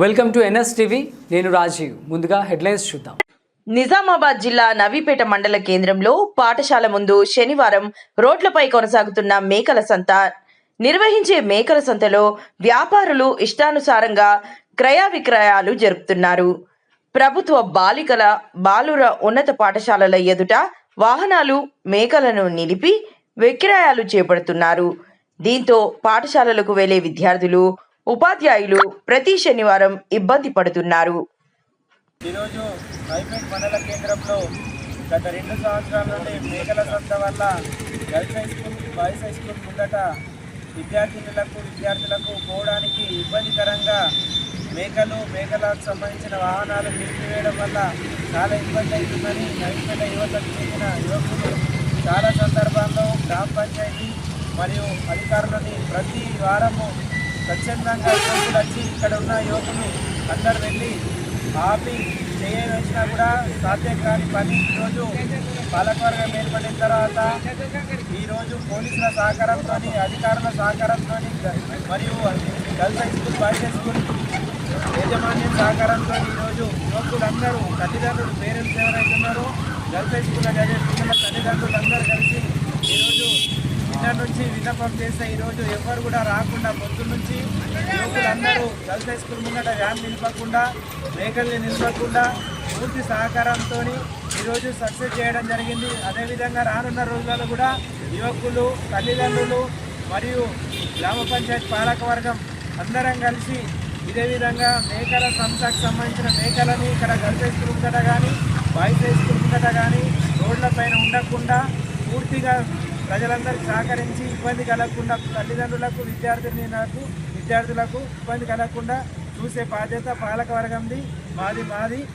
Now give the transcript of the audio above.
Welcome to NS TV. నేను రాజీవ్. ముందుగా headlines చూద్దాం. నిజామాబాద్ జిల్లా నవీపేట మండల కేంద్రంలో పాఠశాల ముందు శనివారం రోడ్లపై కొనసాగుతున్న మేకల సంత. నిర్వహించే మేకల సంతలో వ్యాపారులు ఇష్టానుసారంగా క్రయ విక్రయాలు జరుపుతున్నారు. ప్రభుత్వ బాలికల బాలుర ఉన్నత పాఠశాలల ఎదుట వాహనాలు మేకలను నిలిపి విక్రయాలు చేపడుతున్నారు. దీంతో పాఠశాలలకు వెళ్ళే విద్యార్థులు ఉపాధ్యాయులు ప్రతి శనివారం ఇబ్బంది పడుతున్నారు. ఈరోజు హైపేట్ మండల కేంద్రంలో గత రెండు సంవత్సరాల నుండి మేకల సంత వల్ల girls high school boys high school ముందట విద్యార్థినులకు విద్యార్థులకు పోవడానికి ఇబ్బందికరంగా మేకలు మేకలకు సంబంధించిన వాహనాలు నిలిపివేయడం వల్ల చాలా ఇబ్బంది అవుతుందని నైపుణ్య యువతకు చెందిన యువకులు చాలా సందర్భాల్లో గ్రామ పంచాయతీ మరియు అధికారులని ప్రతి వారము స్వచ్ఛందంగా యువకులు వచ్చి ఇక్కడ ఉన్న యువకులు అందరు వెళ్ళి ఆపి చేయవేసినా కూడా సాధ్యం కాని పని ఈరోజు పాలకవర్గం ఏర్పడిన తర్వాత ఈరోజు పోలీసుల సహకారంతో అధికారుల సహకారంతో మరియు girls high school boys high school యాజమాన్యం సహకారంతో ఈరోజు యువకులందరూ తల్లిదండ్రులు పేరెంట్స్ ఎవరైతున్నారో గర్ల్స్ హై స్కూల్లో చదివే పిల్లల తల్లిదండ్రులు అందరూ కలిసి ఈరోజు నిన్న నుంచి విన్నపం చేస్తే ఈరోజు ఎవరు కూడా రాకుండా పొద్దు నుంచి యువకులందరూ గర్ల్స్ హై స్కూల్ ముంగట వ్యాన్ నిలపకుండా వెహికల్ని నిలపకుండా పూర్తి సహకారంతో ఈరోజు సక్సెస్ చేయడం జరిగింది. అదేవిధంగా రానున్న రోజులలో కూడా యువకులు తల్లిదండ్రులు మరియు గ్రామ పంచాయతీ పాలకవర్గం అందరం కలిసి ఇదే విధంగా మేకల సంస్థకు సంబంధించిన మేకలని ఇక్కడ గర్ల్స్ హై స్కూల్ ముందట కానీ బాయ్స్ హై స్కూల్ ముందట కానీ రోడ్లపైన ఉండకుండా పూర్తిగా ప్రజలందరికీ సహకరించి ఇబ్బంది కలగకుండా తల్లిదండ్రులకు విద్యార్థినులకు విద్యార్థులకు ఇబ్బంది కలగకుండా చూసే బాధ్యత పాలకవర్గంది. మాది మాది.